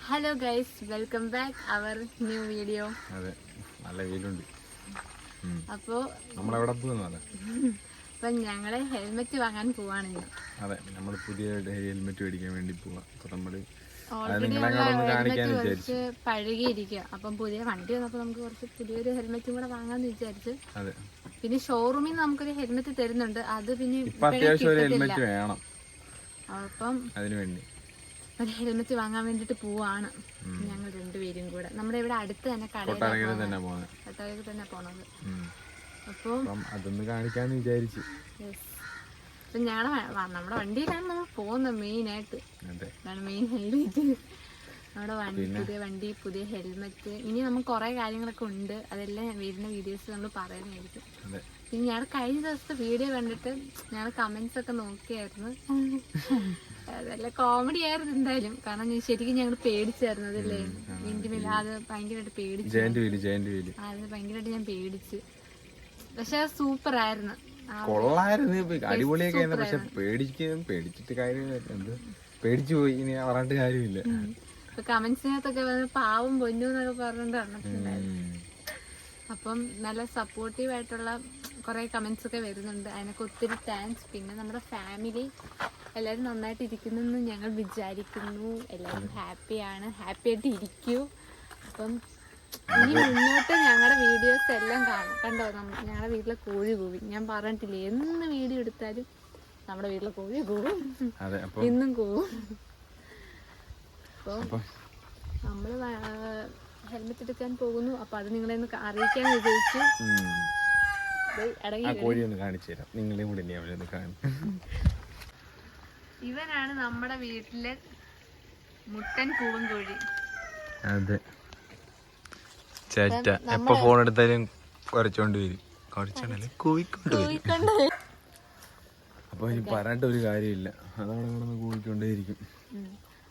Hello guys welcome back our new video അതെ നല്ല വെയിലുണ്ട്. അപ്പോ നമ്മളെവിടെ ഇപ്പം ഞങ്ങൾ ഹെൽമെറ്റ് വാങ്ങാൻ പോവാണ് അതെ നമ്മൾ പുതിയ ഹെൽമെറ്റ് മേടിക്കാൻ വേണ്ടി പോവാം. അപ്പൊ നമ്മൾ കുറച്ച് പഴകിയിരിക്കുക അപ്പം പുതിയ വണ്ടി വന്നപ്പോൾ നമുക്ക് കുറച്ച് പുതിയൊരു ഹെൽമെറ്റും കൂടെ വാങ്ങാന്ന് വിചാരിച്ച്. പിന്നെ ഷോറൂമിൽ നിന്ന് നമുക്കൊരു ഹെൽമെറ്റ് തരുന്നുണ്ട്. അത് പിന്നെ അത്യാവശ്യം ഒരു ഹെൽമെറ്റ് വേണം. അപ്പം അതിനു വേണ്ടി. ഒരു ഹെൽമെറ്റ് വാങ്ങാൻ വേണ്ടിട്ട് പോവാണ്. ഞങ്ങൾ രണ്ടുപേരും കൂടെ. നമ്മുടെ ഇവിടെ അടുത്ത് തന്നെ കടയിൽ തന്നെ തന്നെ പോണത്. അപ്പൊ അതൊന്ന് കാണിക്കാന്ന് വിചാരിച്ചു. അപ്പൊ ഞങ്ങളുടെ നമ്മുടെ വണ്ടിയിലാണ് നമ്മൾ പോകുന്നത് മെയിനായിട്ട് അതെ. അതാണ് മെയിൻ ഹൈലൈറ്റ് നമ്മുടെ വണ്ടി പുതിയ വണ്ടി പുതിയ ഹെൽമെറ്റ് ഇനി നമുക്ക് കുറെ കാര്യങ്ങളൊക്കെ ഉണ്ട്. അതെല്ലാം വരുന്ന വീഡിയോസ് നമ്മൾ പറയുന്നതായിരിക്കും. പിന്നെ ഞങ്ങൾ കഴിഞ്ഞ ദിവസത്തെ വീഡിയോ കണ്ടിട്ട് ഞാൻ കമന്റ്സ് ഒക്കെ നോക്കിയായിരുന്നു. അതെല്ലാം കോമഡി ആയിരുന്നു എന്തായാലും. കാരണം ശരിക്കും ഞങ്ങൾ പേടിച്ചായിരുന്നു അതല്ലേ? വിൻഡിമില്ല അത് ഭയങ്കരമായിട്ട് പേടിച്ചു. അത് ഭയങ്കരമായിട്ട് ഞാൻ പേടിച്ച്. പക്ഷെ സൂപ്പർ ആയിരുന്നു കൊള്ളായിരുന്നു. അടിപൊളിയൊക്കെ പക്ഷെ പേടിക്കും പേടിച്ചിട്ട് കാര്യമില്ല. പേടിച്ചു പോയി. ഇനി പറഞ്ഞിട്ട് കാര്യമില്ല. കമന്റ്സിനകത്തൊക്കെ പാവം പൊന്നു എന്നൊക്കെ പറഞ്ഞിട്ട് വന്നിട്ടുണ്ടായിരുന്നു അപ്പം നല്ല സപ്പോർട്ടീവ് ആയിട്ടുള്ള കുറേ കമന്റ്സ് ഒക്കെ വരുന്നുണ്ട്. അതിനൊക്കെ ഒത്തിരി താങ്ക്സ് പിന്നെ നമ്മുടെ ഫാമിലി എല്ലാവരും നന്നായിട്ട് ഇരിക്കുന്നുന്ന് ഞങ്ങൾ വിചാരിക്കുന്നു. എല്ലാവരും ഹാപ്പിയാണ്. ഹാപ്പി ആയിട്ട് ഇരിക്കൂ അപ്പം ഇനി മുന്നോട്ട് ഞങ്ങളുടെ വീഡിയോസ് എല്ലാം കാണും. കണ്ടോ? ഞങ്ങളുടെ വീട്ടിലെ കോഴി കൂവി. ഞാൻ പറഞ്ഞിട്ടില്ലേ എന്ന് വീഡിയോ എടുത്താലും നമ്മുടെ വീട്ടിലെ കോഴി കൂവും. ഇന്നും കൂവും. അപ്പോൾ അപ്പൊ നമ്മൾ ഹെൽമെറ്റ് എടുക്കാൻ പോകുന്നു. അപ്പൊ അത് നിങ്ങളെ ഒന്ന് അറിയിക്കാൻ ആ കോഴി ഒന്ന് കാണിച്ചു തരാം നിങ്ങളെയും കൂടി ഇനി അവരൊന്ന് കാണും. ഇവനാണ് നമ്മുടെ വീട്ടിലെ മുട്ടൻ പൂവൻ കോഴി അതെ ചേറ്റ എപ്പോ ഫോൺ എടുത്താലും കുറച്ചോണ്ട് വരും. കുറച്ചോണ്ടല്ലേ? കൂവിക്കൊണ്ട് വരും. അപ്പൊ ഇനി പറഞ്ഞിട്ട് ഒരു കാര്യമില്ല. അതവിടെ കിടന്ന് കൂവിക്കൊണ്ടേയിരിക്കും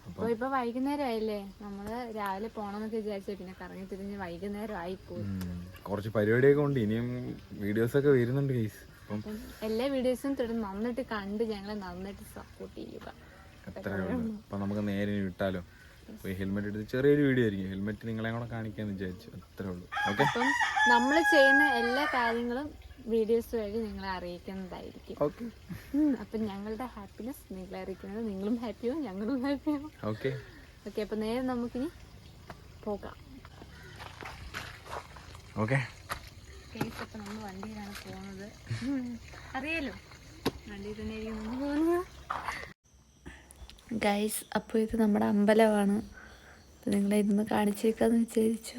അപ്പൊ ഇപ്പൊ വൈകുന്നേരം ആയില്ലേ നമ്മൾ രാവിലെ പോണെന്നൊക്കെ വിചാരിച്ചു പിന്നെ കറങ്ങി തിരിഞ്ഞ് വൈകുന്നേരം ആയി പോയി കുറച്ച് പരിപാടിയൊക്കെ ഉണ്ട്. ഇനിയും വീഡിയോസ് ഒക്കെ വരുന്നുണ്ട് കേസ് അപ്പം എല്ലാ വീഡിയോസും തുടർന്ന് നന്നായിട്ട് കണ്ട് ഞങ്ങളെ നന്നായിട്ട് സപ്പോർട്ട് ചെയ്യുക. അത്രേ ഉള്ളൂ. അപ്പൊ നമുക്ക് നേരെ വിട്ടാലോ? അപ്പൊ ഹെൽമെറ്റ് എടുത്ത് ചെറിയൊരു വീഡിയോ ആയിരിക്കും. ഹെൽമെറ്റ് നിങ്ങളെ കൂടെ കാണിക്കാന്ന് വിചാരിച്ചു. അത്രേ ഉള്ളൂ. ഓക്കെ അപ്പം നമ്മൾ ചെയ്യുന്ന എല്ലാ കാര്യങ്ങളും വീഡിയോസ് വഴി നിങ്ങളെ അറിയിക്കുന്നതായിരിക്കും. ഓക്കെ അപ്പൊ ഞങ്ങളുടെ ഹാപ്പിനെസ് നിങ്ങളെ അറിയിക്കുന്നത്. നിങ്ങളും ഹാപ്പിയാവും ഞങ്ങളും ഹാപ്പിയാവും ഓക്കെ ഓക്കെ അപ്പൊ നേരെ നമുക്കിനി പോകാം. ഓക്കെ അപ്പൊ നമ്മൾ വണ്ടിയിലാണ് പോകുന്നത് അറിയാലോ. പോകുന്നത് ഗൈസ് അപ്പോൾ ഇത് നമ്മുടെ അമ്പലമാണ്. നിങ്ങളെ ഇന്ന് കാണിച്ചേക്കാന്ന് വിചാരിച്ചു.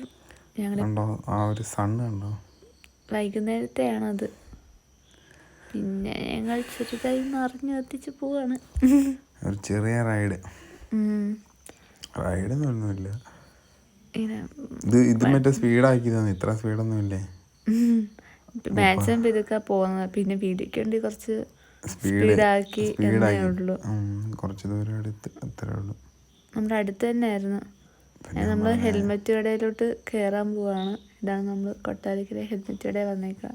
ഞങ്ങൾ കണ്ടോ? ആ ഒരു സണ്ണ് കണ്ടോ? വൈകുന്നേരത്തെയാണത് പിന്നെ ഞങ്ങൾ ചെറുതായി നിറഞ്ഞു കത്തിച്ച് പോവാണ്. ഒരു ചെറിയ റൈഡ് ഉം. റൈഡ് ഒന്നുമില്ല ഇങ്ങനെ ഇത് ഇത് മറ്റേ സ്പീഡാക്കിയതാണ് ഇത്ര സ്പീഡൊന്നും ഇല്ലേ? മാക്സിമം ഇതൊക്കെ പോകുന്നത്. പിന്നെ വീഡിയോക്ക് വേണ്ടി കുറച്ച് സ്പീഡ് സ്പീഡാക്കി എന്നേ ഉള്ളൂ. കുറച്ച് ദൂരം അത്രേ ഉള്ളൂ. നമ്മുടെ അടുത്ത് തന്നെ ആയിരുന്നു നമ്മൾ ഹെൽമെറ്റ് കടയിലോട്ട് കയറാൻ പോവാണ്. ഇതാണ് നമ്മൾ കൊട്ടാരക്കര ഹെൽമെറ്റ് കടയിൽ വന്നേക്കാം.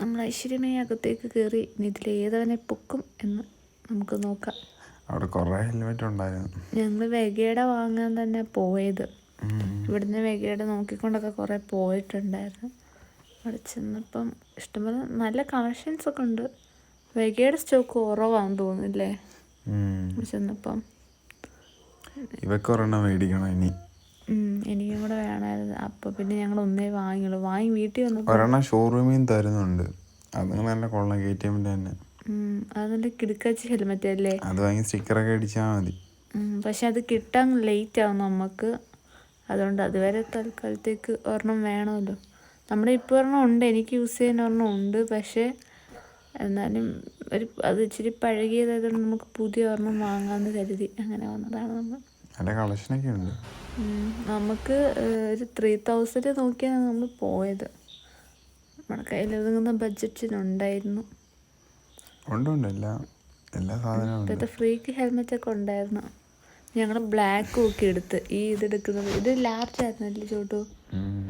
നമ്മൾ ഐശ്വര്യമേ അകത്തേക്ക് കയറി ഇനി ഇതിൽ ഏതവനെ പൊക്കും എന്ന് നമുക്ക് നോക്കാം. അവിടെ കുറേ ഹെൽമെറ്റ് ഉണ്ടായിരുന്നു. ഞങ്ങൾ വെഗയുടെ വാങ്ങാൻ തന്നെ പോയത്. ഇവിടുന്ന് വെഗയുടെ നോക്കിക്കൊണ്ടൊക്കെ കുറേ പോയിട്ടുണ്ടായിരുന്നു. അവിടെ ചെന്നപ്പം ഇഷ്ടംപോലെ നല്ല കളക്ഷൻസ് ഒക്കെ ഉണ്ട്. വെഗയുടെ സ്റ്റോക്ക് കുറവാന്ന് തോന്നുന്നില്ലേ? ചെന്നപ്പം. ഇവക്കൊരെണ്ണം മേടിക്കണം ഇനി. എനിക്കും കൂടെ വേണമായിരുന്നു. അപ്പൊ പിന്നെ ഞങ്ങൾ ഒന്നേ വാങ്ങിയുള്ളൂ. വാങ്ങി വീട്ടിൽ വന്നപ്പോൾ ഒരെണ്ണം ഷോറൂമിൽ നിന്ന് തരുന്നുണ്ട്. അത് നല്ല കൊള്ളാം കെ ടി എമ്മിന്റെ തന്നെ. ഉം, കിടക്കാച്ചി ഹെൽമെറ്റ് അല്ലേ? അത് വാങ്ങി സ്റ്റിക്കറൊക്കെ അടിച്ചാൽ മതി. പക്ഷെ അത് കിട്ടാൻ ലേറ്റ് ആവും നമുക്ക്. അതുകൊണ്ട് അതുവരെ തൽക്കാലത്തേക്ക് ഒരെണ്ണം വേണമല്ലോ. നമ്മുടെ ഇപ്പോൾ ഒരെണ്ണം ഉണ്ട് എനിക്ക് യൂസ് ചെയ്യുന്ന ഒരെണ്ണം ഉണ്ട് പക്ഷേ എന്നാലും ഒരു അത് ഇച്ചിരി പഴകിയതായതുകൊണ്ട് നമുക്ക് പുതിയ ഒരെണ്ണം വാങ്ങാമെന്ന് കരുതി അങ്ങനെ വന്നതാണ് നമ്മൾ. കളക്ഷനൊക്കെ ഉണ്ട്. നമുക്ക് ഒരു ത്രീ തൗസൻഡ് നോക്കിയാണ് നമ്മൾ പോയത്. നമ്മുടെ കയ്യിലൊതുങ്ങുന്ന ബഡ്ജറ്റിനുണ്ടായിരുന്നു ഉണ്ട് ഉണ്ട്. എല്ലാ എല്ലാ സാധനവും ഇപ്പോഴത്തെ ഫ്രീക്ക് ഹെൽമെറ്റ് ഒക്കെ ഉണ്ടായിരുന്നു. ഞങ്ങൾ ബ്ലാക്ക് ഒക്കെ എടുത്ത് ഈ ഇതെടുക്കുന്നത് ഇത് ലാർജ് ആയിരുന്നല്ലേ ചോട്ടു?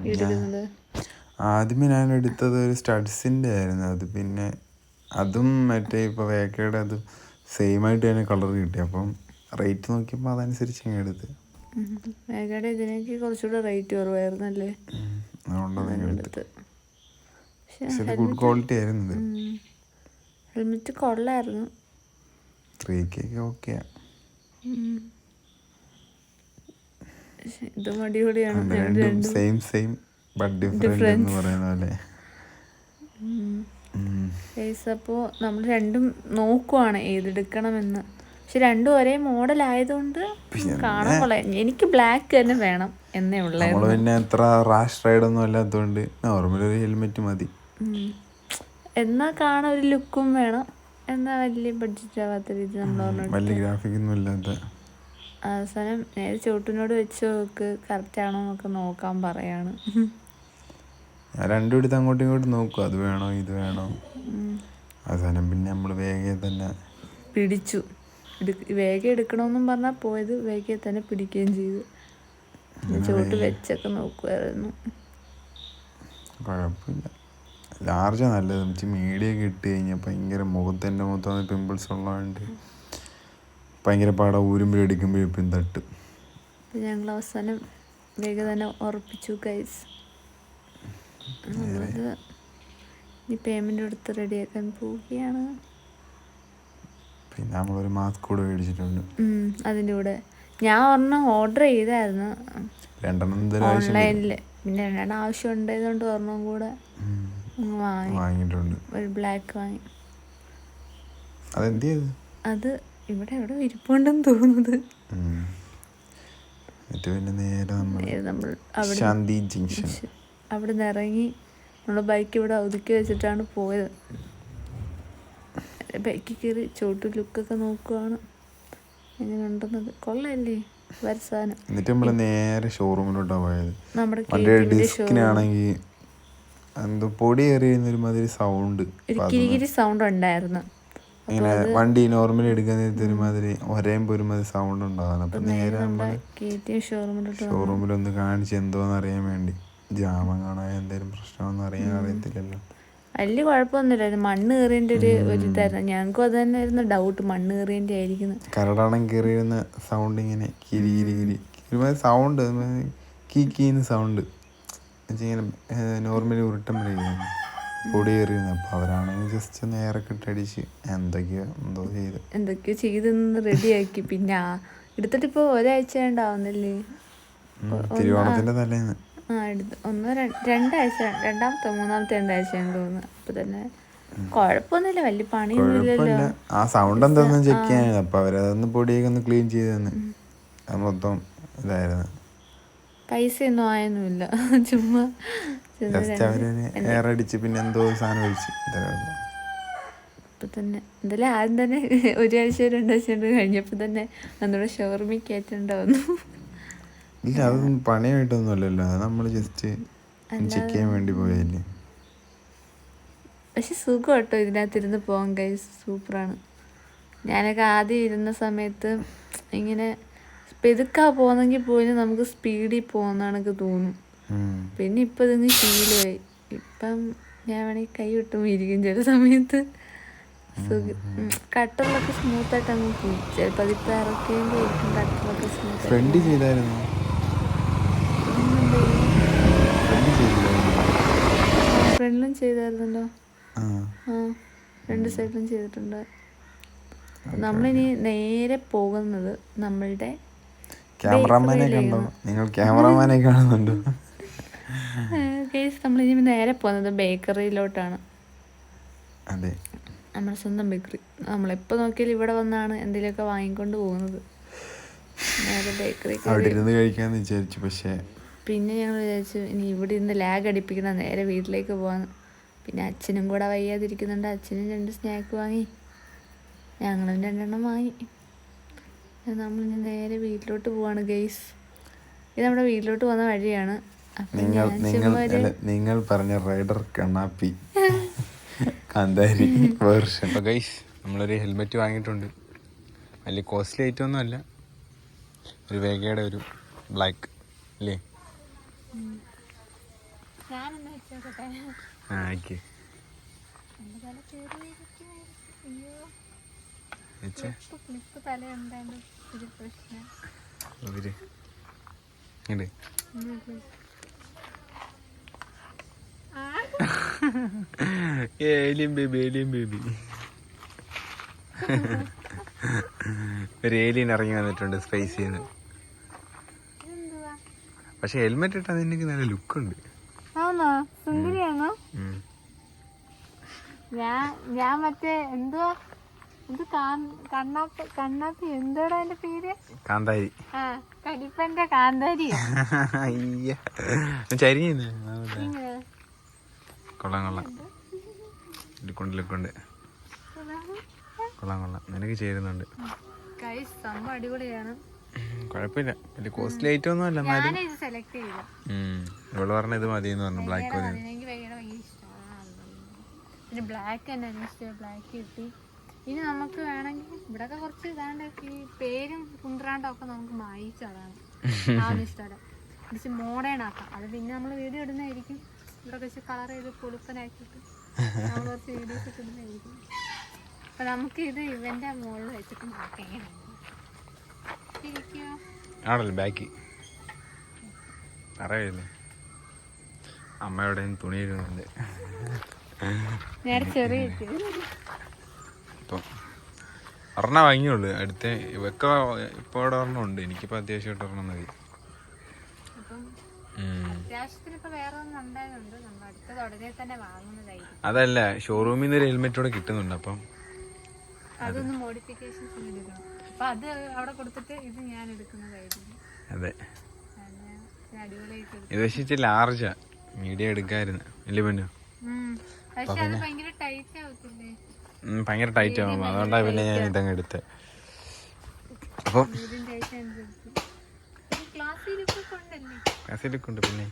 എടുക്കുന്നത്. ആദ്യമേ ഞാൻ എടുത്തത് ഒരു സ്റ്റഡ്സിന്റെ ആയിരുന്നു അത്. പിന്നെ അതും മറ്റേ ഇപ്പോൾ വേക്കയുടെ അത് സെയിം ആയിട്ട് തന്നെ കളർ കിട്ടി. അപ്പം റേറ്റ് നോക്കിയപ്പോൾ അതനുസരിച്ച് ഞാൻ എടുത്ത്. വേഗയുടെ ഇതിനേക്ക് കുറച്ചുകൂടെ റേറ്റ് കുറവായിരുന്നല്ലേ? ഉം. അതുകൊണ്ട് അതങ്ങ് എടുത്ത് എടുത്ത് പക്ഷെ ഗുഡ് ക്വാളിറ്റി ആയിരുന്നു ഇത് ഹെൽമെറ്റ് കൊള്ളായിരുന്നു. ത്രീ കേക്ക് ഓക്കെയാ ഇതും അടിപൊളിയാണ്. സെയിം സെയിം ബട്ട് ഡിഫറെന്റ് എന്ന് പറയുന്ന പോലെ. അപ്പോൾ നമ്മൾ രണ്ടും നോക്കുവാണ് ഏതെടുക്കണമെന്ന്. പക്ഷെ രണ്ടും ഒരേ മോഡൽ ആയതുകൊണ്ട് കാണാൻ കൊള്ളാം. എനിക്ക് ബ്ലാക്ക് തന്നെ വേണം എന്നേ ഉള്ളൂ നമ്മൾ പിന്നെ അത്ര റാഷ് റൈഡ് ഒന്നും അല്ലാത്തതുകൊണ്ട് നോർമൽ ഒരു ഹെൽമെറ്റ് മതി. എന്നാ കാണാൻ ഒരു ലുക്കും വേണം. എന്നാ വലിയ ബഡ്ജറ്റ് ആവാത്ത രീതി നമ്മൾ വലിയ ഗ്രാഫിക് ഒന്നും ഇല്ലാത്ത. അവസാനം നേരെ ചോട്ടിനോട് വെച്ച് നോക്ക് കറക്റ്റ് ആണോ എന്നൊക്കെ നോക്കാൻ പറയാണ്. ഞാൻ രണ്ടും എടുത്ത് അങ്ങോട്ടും ഇങ്ങോട്ടും നോക്കും. അത് വേണോ ഇത് വേണോ. അവസാനം പിന്നെ നമ്മൾ വേഗം തന്നെ പിടിച്ചു. വേഗം എടുക്കണമെന്നും പറഞ്ഞാൽ പോയത് വേഗം തന്നെ പിടിക്കുകയും ചെയ്തു. ചോട്ട് വെച്ചൊക്കെ നോക്കുമായിരുന്നു കുഴപ്പമില്ല. ലാർജാ നല്ലത്. മീഡിയ ഒക്കെ ഇട്ട് കഴിഞ്ഞാൽ ഭയങ്കര മുഖത്തിന്റെ മുഖത്താണ് പിമ്പിൾസ് ഉള്ളതുകൊണ്ട്. ഭയങ്കര പാടാ ഊരുമ്പോൾ അടിക്കുമ്പോഴും തട്ടും. ഞങ്ങൾ അവസാനം വേഗം തന്നെ ഉറപ്പിച്ചു കൈസ് നമ്മളത് ഇനി പേയ്മെന്റ് കൊടുത്ത് റെഡിയാക്കാൻ പോവുകയാണ്. പിന്നെ നമ്മളൊരു മാസ്ക് കൂടെ മേടിച്ചിട്ടുണ്ട്. അതിന്റെ കൂടെ. ഞാൻ ഒരെണ്ണം ഓർഡർ ചെയ്തായിരുന്നു. ഓൺലൈനിൽ പിന്നെ രണ്ടെണ്ണം ആവശ്യം ഉണ്ടായതുകൊണ്ട് ഒരെണ്ണം കൂടെ വാങ്ങിയിട്ടുണ്ട്. ഒരു ബ്ലാക്ക് വാങ്ങി. അതെന്ത് അത് ഇവിടെ എവിടെ ഇരിപ്പുണ്ടെന്ന് തോന്നുന്നത്. ശാന്തി ജംഗ്ഷൻ. അവിടെ നിന്ന് ഇറങ്ങി നമ്മൾ ബൈക്ക് ഇവിടെ ഒതുക്കി വെച്ചിട്ടാണ് പോയത്. ബൈക്കിൽ കയറി ചോട്ട് ലുക്കൊക്കെ നോക്കുവാണ് എങ്ങനെ ഉണ്ടെന്നത് കൊള്ളല്ലേ വരസാനം എന്നിട്ട് നമ്മൾ നേരെ ഷോറൂമിലോട്ടാണ് പോയത്. നമ്മുടെ. ഡിസ്കിനാണെങ്കിൽ എന്തോ പൊടി എറിയുന്ന ഒരുമാതിരി സൗണ്ട് ഒരു കിരികിരി സൗണ്ട് ഉണ്ടായിരുന്നു. ഇങ്ങനെ വണ്ടി നോർമലി എടുക്കാൻ നേരത്തെ ഒരുമാതിരി ഒരേമ്പോ ഒരുമാതിരി സൗണ്ട് ഉണ്ടാകുന്നു അപ്പൊ നേരെ നമ്മൾ ഷോറൂമിൽ ഒന്ന് കാണിച്ച് എന്തോന്ന് അറിയാൻ വേണ്ടി. ജാമം കാണാൻ എന്തേലും പ്രശ്നമൊന്നും അറിയാൻ അറിയത്തില്ലല്ലോ. വലിയ കുഴപ്പമൊന്നുമില്ലായിരുന്നു മണ്ണ് കയറിയതിന്റെ ഒരു ഒരു ഇതായിരുന്നു ഞങ്ങൾക്കും അത് തന്നെ ആയിരുന്നു ഡൗട്ട് മണ്ണ് കയറിയതിന്റെ ആയിരിക്കുന്നു കരടാണം കയറിയിരുന്ന സൗണ്ട് ഇങ്ങനെ കിരി കിരി കിരി ഒരുമാതിരി സൗണ്ട് കീ കീന്ന് സൗണ്ട് ഇങ്ങനെ നോർമലി ഉരുട്ടുമ്പോഴേ പൊടി അപ്പോൾ അവരാണെങ്കിൽ ജസ്റ്റ് നേരെ കിട്ടടിച്ച് എന്തൊക്കെയോ എന്തോ ചെയ്ത്. എന്തൊക്കെയോ ചെയ്തെന്ന് റെഡിയാക്കി. പിന്നെ എടുത്തിട്ട് ഇപ്പോൾ ഒരാഴ്ച ഉണ്ടാവുന്നില്ലേ? ഉം, തിരുവോണത്തിന്റെ തലേന്ന്. ആ എടുത്ത് ഒന്നോ രണ്ട് രണ്ടാഴ്ച രണ്ടാമത്തെ മൂന്നാമത്തെ രണ്ടാഴ്ച തോന്നുന്നു. അപ്പോൾ തന്നെ കുഴപ്പമൊന്നുമില്ല വലിയ പണിയൊന്നുമില്ലല്ലോ. ആ സൗണ്ട് എന്താണെന്ന് ചെക്ക് ചെയ്യാൻ അപ്പൊ അവരതൊന്ന് പൊടിയൊക്കെ ഒന്ന് ക്ലീൻ ചെയ്ത് തന്ന് മൊത്തം ഇതായിരുന്നു. പൈസയൊന്നും ആയൊന്നുമില്ല. ചുമ്മാ ജസ്റ്റ് അവരൊരു എയർ അടിച്ച് പിന്നെ എന്തോ സാധനം ഒഴിച്ച്. ഇപ്പൊ തന്നെ. എന്തായാലും ആദ്യം തന്നെ ഒരാഴ്ച രണ്ടാഴ്ച കഴിഞ്ഞപ്പോൾ തന്നെ നമ്മുടെ ഷവർമി കയറ്റണ്ടാവുന്നു ഇല്ല അതൊന്നും പണിയായിട്ടൊന്നും അല്ലല്ലോ അത് നമ്മൾ ജസ്റ്റ് ചെക്ക് ചെയ്യാൻ വേണ്ടി പോയല്ലേ പക്ഷെ സുഖം കേട്ടോ ഇതിനകത്തിരുന്ന് പോകാൻ. കൈ സൂപ്പറാണ്. ഞാനൊക്കെ ആദ്യം ഇരുന്ന സമയത്ത് ഇങ്ങനെ പെതുക്കാ പോകുന്നെങ്കിൽ പോലും നമുക്ക് സ്പീഡിൽ പോകുന്നതാണൊക്കെ തോന്നും. പിന്നെ ഇപ്പം ഇതൊന്ന് ശീലമായി. ഇപ്പം ഞാൻ വേണമെങ്കിൽ കൈ വിട്ടും ഇരിക്കും ചില സമയത്ത്. കട്ടറിലൊക്കെ സ്മൂത്ത് ആയിട്ട് അങ്ങ് പോയി. ചിലപ്പോൾ അതിപ്പോൾ ഇറക്കിയെങ്കിൽ ആയിരിക്കും കട്ടറിലൊക്കെ സ്മൂത്ത് ഫ്രണ്ട് ചെയ്തായിരുന്നു? ഫ്രണ്ടിലും ചെയ്തായിരുന്നല്ലോ. ആ. രണ്ട് സൈഡിലും ചെയ്തിട്ടുണ്ട്. നമ്മളിനി നേരെ പോകുന്നത് നമ്മളുടെ ക്യാമറമാനെ കണ്ടോ? നിങ്ങൾ ക്യാമറമാനെ കാണുന്നുണ്ടോ? നമ്മളിനി നേരെ പോകുന്നത് ബേക്കറിയിലോട്ടാണ്. അതെ. നമ്മുടെ സ്വന്തം ബേക്കറി. നമ്മളെപ്പോൾ നോക്കിയാലും ഇവിടെ വന്നാണ് എന്തെങ്കിലുമൊക്കെ വാങ്ങിക്കൊണ്ട് പോകുന്നത്. നേരെ ബേക്കറി അവിടെ ഇരുന്ന് കഴിക്കാന്ന് വിചാരിച്ചു പക്ഷേ പിന്നെ ഞങ്ങൾ വിചാരിച്ചു ഇനി ഇവിടെ ഇരുന്ന് ലാഗ് അടിപ്പിക്കണം നേരെ വീട്ടിലേക്ക് പോകാന്ന് പിന്നെ അച്ഛനും കൂടെ വയ്യാതിരിക്കുന്നുണ്ട്. അച്ഛനും രണ്ട് സ്നാക്ക് വാങ്ങി. ഞങ്ങളും രണ്ടെണ്ണം വാങ്ങി. നമ്മൾ ഇനി നേരെ വീട്ടിലോട്ട് പോവാണ് ഗെയ്സ് ഇത് നമ്മുടെ വീട്ടിലോട്ട് പോകുന്ന വഴിയാണ്. നിങ്ങൾ നിങ്ങൾ നിങ്ങൾ പറഞ്ഞ റൈഡർ കണ്ണാപ്പി. കാന്താരി വേർഷൻ അപ്പോൾ ഗൈസ് നമ്മളൊരു ഹെൽമെറ്റ് വാങ്ങിയിട്ടുണ്ട്. വലിയ കോസ്റ്റ്ലി ഐറ്റം ഒന്നും അല്ല. ഒരു വേഗയുടെ ഒരു ബ്ലാക്ക് അല്ലേ? ആ okay alien baby alien baby ഒരു ഏലിയൻ ഇറങ്ങി വന്നിട്ടുണ്ട് സ്പേസ് ചെയ്യുന്നത് ഇതെന്തുവാ പക്ഷെ ഹെൽമെറ്റ് ഇട്ടാ നിനക്ക് നല്ല ലുക്ക് ഉണ്ട്. ഞാൻ ഞാൻ മറ്റേ എന്തോ ഇത് കണ്ണാപ്പ കണ്ണാപ്പി എന്തോടാ എന്റെ പേര്? കാന്താരി. കരിപ്പന്റെ കാന്താരി അയ്യ. ചരിഞ്ഞു. കൊള്ളാം കൊള്ളാം. ലുക്കുണ്ട് ലുക്കുണ്ട് കൊള്ളാം കൊള്ളാം. നിനക്ക് ചേരുന്നുണ്ട്. അടിപൊളിയാണ്. കുഴപ്പമില്ല. വലിയ കോസ്റ്റ്ലി ഐറ്റം ഒന്നും അല്ല എന്നാലും. ഇത് സെലക്ട് ചെയ്തില്ല. ഉം. ഇവൾ പറഞ്ഞ ഇത് മതി എന്ന് പറഞ്ഞു ബ്ലാക്ക് മതി പിന്നെ ബ്ലാക്ക് തന്നെ ഇഷ്ടം ബ്ലാക്ക് കിട്ടി. ഇനി നമുക്ക് വേണമെങ്കിൽ ഇവിടെയൊക്കെ കുറച്ച് ഇതാണ്ട് ഈ പേരും കുന്ത്രാണ്ടും ഒക്കെ നമുക്ക് മായിച്ചതാണ് ആ ഇഷ്ടമല്ല കുറച്ച് മോഡേൺ ആക്കാം. അത് പിന്നെ നമ്മൾ വീഡിയോ ഇടുന്നതായിരിക്കും. കുറച്ച് കളർ ചെയ്ത് പൊളുപ്പനാക്കിയിട്ട് നമ്മൾ കുറച്ച് വീഡിയോസ് ഒക്കെ ഇടുന്നതായിരിക്കും അപ്പൊ നമുക്ക് ഇത് ഇവന്റെ മുകളിൽ വെച്ചിട്ട് നോക്കാം ആണല്ലോ ബാക്കി അറിയില്ലേ? തുണി ഇരുന്നുണ്ട് ഒരെണ്ണം വാങ്ങിയുള്ളൂ. അടുത്ത ഇവക്ക ഇപ്പോൾ ഇവിടെ ഒരെണ്ണം ഉണ്ട്. എനിക്കിപ്പോൾ അത്യാവശ്യമായിട്ട് ഒരെണ്ണം മതി. അതല്ല ഷോറൂമിൽ നിന്ന് ഒരു ഹെൽമെറ്റ് കൂടെ കിട്ടുന്നുണ്ട് അപ്പം. അതൊന്ന് മോഡിഫിക്കേഷൻസ് എടുക്കണം. അപ്പൊ അത് അവിടെ കൊടുത്തിട്ട് ഇത് ഞാൻ എടുക്കുന്നതായിരിക്കും. അതെ. ഇത് പക്ഷേ ഇച്ചിരി ലാർജാ മീഡിയം എടുക്കായിരുന്നു. ഇല്ല പിന്നെ ഭയങ്കര ടൈറ്റ് ആവും. അതുകൊണ്ടാണ് പിന്നെ ഞാൻ ഇതങ്ങ് എടുത്തത് അപ്പം ഇതിന്റെ ടൈറ്റ് അനുസരിച്ച് ക്ലാസ് ഇരിപ്പൊക്കെ ഉണ്ടല്ലേ ഉണ്ട് പിന്നെ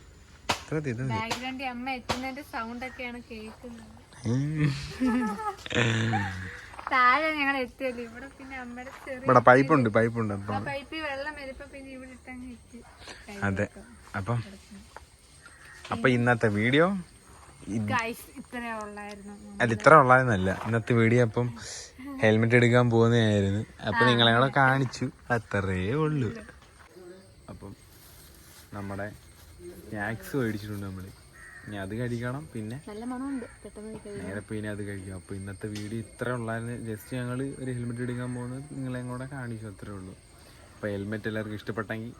ഇത്ര ഇത് അമ്മ എത്തുന്നതിന്റെ സൗണ്ട് ഒക്കെയാണ് കേൾക്കുന്നത്. താഴെ ഞങ്ങൾ എത്തിയല്ലോ? ഇവിടെ പിന്നെ അമ്മയുടെ ഇവിടെ പൈപ്പുണ്ട് പൈപ്പുണ്ട്. അപ്പം പൈപ്പിൽ വെള്ളം വരുമ്പോ പിന്നെ ഇവിടെ ഇട്ടങ്ങ് എത്തി. അതെ. അപ്പം അപ്പൊ ഇന്നത്തെ വീഡിയോ അല്ല ഇത്ര ഉള്ളായിരുന്നല്ല. ഇന്നത്തെ വീഡിയോ അപ്പം ഹെൽമെറ്റ് എടുക്കാൻ പോകുന്നതായിരുന്നു. അപ്പൊ നിങ്ങളെ കാണിച്ചു. അത്രേ ഉള്ളൂ. നമ്മുടെ സ്നാക്സ് മേടിച്ചിട്ടുണ്ട് നമ്മൾ ഇനി അത് കഴിക്കണം പിന്നെ നല്ല മണമുണ്ട് പെട്ടെന്ന് നേരെ പിന്നെ അത് കഴിക്കും. അപ്പോൾ ഇന്നത്തെ വീഡിയോ ഇത്ര ഉള്ളായിരുന്നു. ജസ്റ്റ് ഞങ്ങൾ ഒരു ഹെൽമെറ്റ് എടുക്കാൻ പോകുന്നത് നിങ്ങളെയും കൂടെ കാണിച്ചു അത്രേ ഉള്ളൂ. അപ്പോൾ ഹെൽമെറ്റ് എല്ലാവർക്കും ഇഷ്ടപ്പെട്ടെങ്കിൽ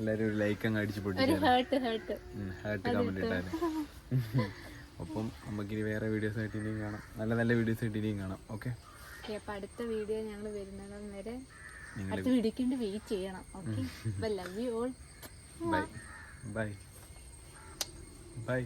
എല്ലാവരും ഒരു ലൈക്ക് അങ്ങ് അടിച്ചു ഹേർട്ട് ഹേർട്ട് ഹാർട്ട് കമന്റ് ഇട്ടായിരുന്നു. അപ്പം നമുക്കിനി വേറെ വീഡിയോസ് ആയിട്ട് ഇനിയും കാണാം. നല്ല നല്ല വീഡിയോസ് ആയിട്ട് ഇനിയും കാണാം. ഓക്കെ അപ്പൊ അടുത്ത വീഡിയോ ഞങ്ങൾ വരുന്നത് വരെ നിങ്ങൾ അടുത്ത വീഡിയോക്ക് വെയിറ്റ് ചെയ്യണം. Okay love you all 拜。拜。拜。